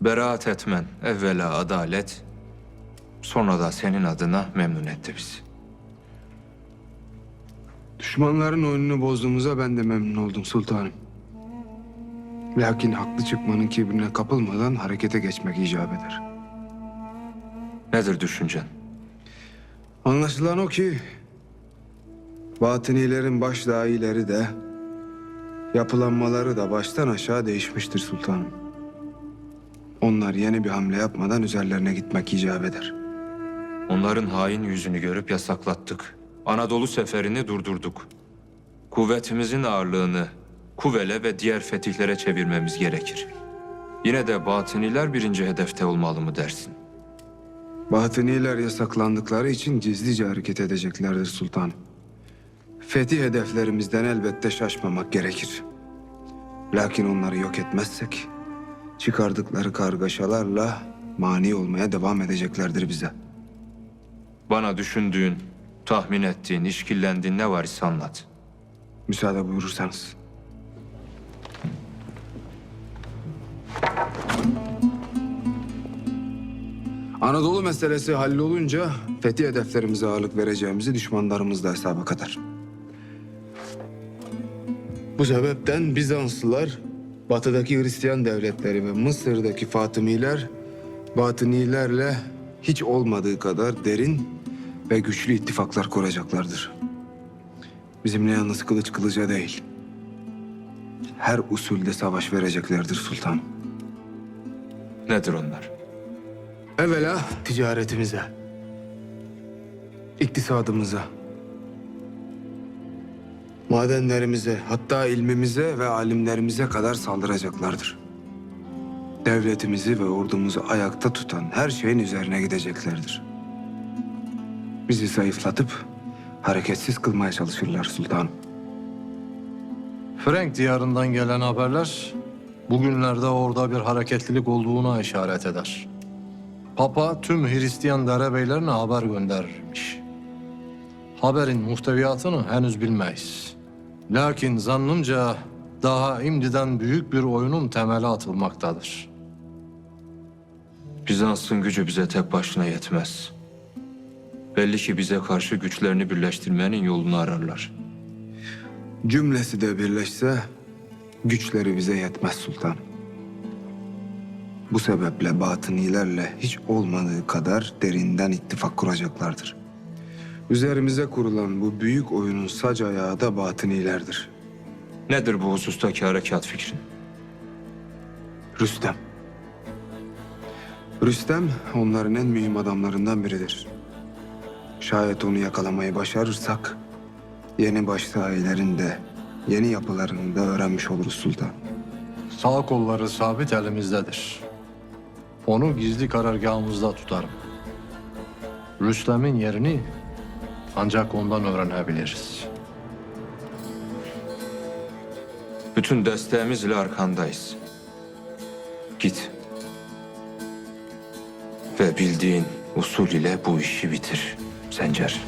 Beraat etmen evvela adalet, sonra da senin adına memnun etti bizi. Düşmanların oyununu bozduğumuza ben de memnun oldum sultanım. Lakin haklı çıkmanın kibrine kapılmadan harekete geçmek icap eder. Nedir düşüncen? Anlaşılan o ki batınilerin baş dahileri de yapılanmaları da baştan aşağı değişmiştir sultanım. Onlar yeni bir hamle yapmadan üzerlerine gitmek icap eder. Onların hain yüzünü görüp yasaklattık. Anadolu seferini durdurduk. Kuvvetimizin ağırlığını Kuvele ve diğer fetihlere çevirmemiz gerekir. Yine de batıniler birinci hedefte olmalı mı dersin? Batıniler yasaklandıkları için gizlice hareket edeceklerdir sultanım. Fetih hedeflerimizden elbette şaşmamak gerekir. Lakin onları yok etmezsek çıkardıkları kargaşalarla mani olmaya devam edeceklerdir bize. Bana düşündüğün, tahmin ettiğin, işkillendiğin ne var ise anlat. Müsaade buyurursanız. Anadolu meselesi hallolunca fethi hedeflerimize ağırlık vereceğimizi düşmanlarımız da hesaba katar. Bu sebepten Bizanslılar, batıdaki Hristiyan devletleri ve Mısır'daki Fatımiler, Batınilerle hiç olmadığı kadar derin ve güçlü ittifaklar kuracaklardır. Bizimle yalnız kılıç kılıca değil. Her usulde savaş vereceklerdir sultan. Nedir onlar? Evvela ticaretimize, iktisadımıza, madenlerimize, hatta ilmimize ve alimlerimize kadar saldıracaklardır. Devletimizi ve ordumuzu ayakta tutan her şeyin üzerine gideceklerdir. Bizi zayıflatıp hareketsiz kılmaya çalışırlar sultanım. Frank diyarından gelen haberler bugünlerde orada bir hareketlilik olduğuna işaret eder. Papa tüm Hristiyan derebeylerine haber gönderirmiş. Haberin muhteviyatını henüz bilmeyiz. Lakin zannımca daha imdiden büyük bir oyunun temeli atılmaktadır. Bizans'ın gücü bize tek başına yetmez. Belli ki bize karşı güçlerini birleştirmenin yolunu ararlar. Cümlesi de birleşse güçleri bize yetmez sultan. Bu sebeple batınilerle hiç olmadığı kadar derinden ittifak kuracaklardır. Üzerimize kurulan bu büyük oyunun sac ayağı da batınilerdir. Nedir bu husustaki harekat fikrin? Rüstem. Rüstem onların en mühim adamlarından biridir. Şayet onu yakalamayı başarırsak yeni başsahilerin de yeni yapılarını da öğrenmiş oluruz sultan. Sağ kolları sabit elimizdedir. Onu gizli karargahımızda tutarım. Rüstem'in yerini ancak ondan öğrenebiliriz. Bütün desteğimizle arkandayız. Git. Ve bildiğin usul ile bu işi bitir. Sencer.